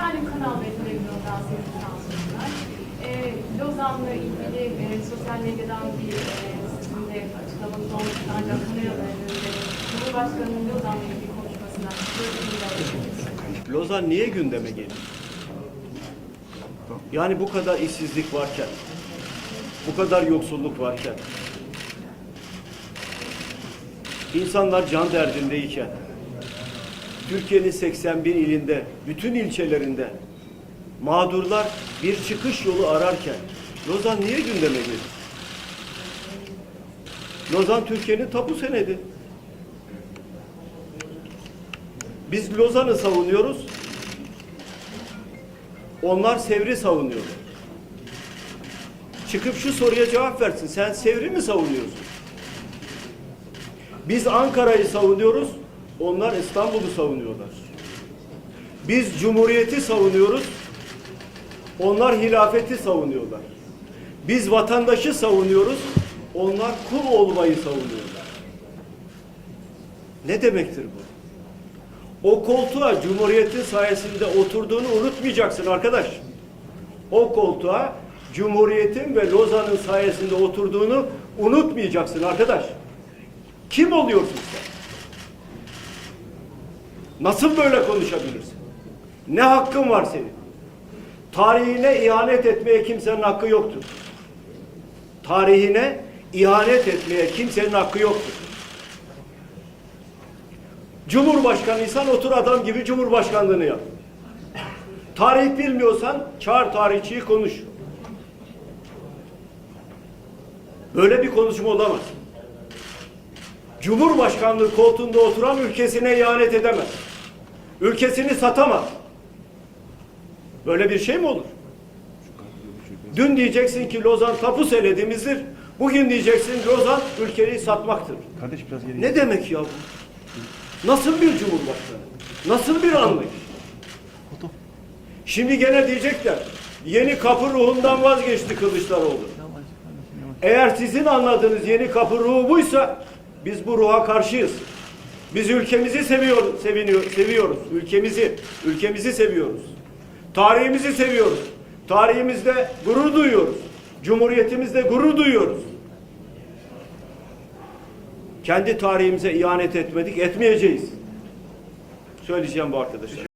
tane kanal televizyondan sesli sansürler. E, Lozan'la ilgili e, sosyal medyadan bir e, sizin de açıklamanız olmuştu ancak kameraların önünde Cumhurbaşkanı'nın Lozan'la ilgili konuşmasından Lozan niye gündeme geliyor? Yani bu kadar işsizlik varken, bu kadar yoksulluk varken, insanlar can derdindeyken, Türkiye'nin 81 ilinde, bütün ilçelerinde mağdurlar bir çıkış yolu ararken Lozan niye gündeme geliyor? Lozan Türkiye'nin tapu senedi. Biz Lozan'ı savunuyoruz. Onlar Sevr'i savunuyor. Çıkıp şu soruya cevap versin. Sen Sevr'i mi savunuyorsun? Biz Ankara'yı savunuyoruz. Onlar İstanbul'u savunuyorlar. Biz Cumhuriyeti savunuyoruz. Onlar hilafeti savunuyorlar. Biz vatandaşı savunuyoruz. Onlar kul olmayı savunuyorlar. Ne demektir bu? O koltuğa Cumhuriyet'in sayesinde oturduğunu unutmayacaksın arkadaş. O koltuğa Cumhuriyet'in ve Lozan'ın sayesinde oturduğunu unutmayacaksın arkadaş. Kim oluyorsun sen? Nasıl böyle konuşabilirsin? Ne hakkın var senin? Tarihine ihanet etmeye kimsenin hakkı yoktur. Tarihine ihanet etmeye kimsenin hakkı yoktur. Cumhurbaşkanıysan otur adam gibi cumhurbaşkanlığını yap. Tarih bilmiyorsan çağır tarihçiyi konuş. Böyle bir konuşma olamaz. Cumhurbaşkanlığı koltuğunda oturan ülkesine ihanet edemez. Ülkesini satamaz. Böyle bir şey mi olur? Dün diyeceksin ki Lozan tapu senedimizdir. Bugün diyeceksin Lozan ülkeyi satmaktır. Kardeş biraz geri Ne demek ya bu? Nasıl bir cumhurbaşkanı? Nasıl bir anlayış? Şimdi gene diyecekler. Yeni kapı ruhundan vazgeçti Kılıçdaroğlu. Eğer sizin anladığınız yeni kapı ruhu buysa biz bu ruha karşıyız. Biz ülkemizi seviyoruz, seviniyor, seviyoruz. Ülkemizi, ülkemizi seviyoruz. Tarihimizi seviyoruz. Tarihimizde gurur duyuyoruz. Cumhuriyetimizde gurur duyuyoruz. Kendi tarihimize ihanet etmedik, etmeyeceğiz. Söyleyeceğim bu arkadaşlar.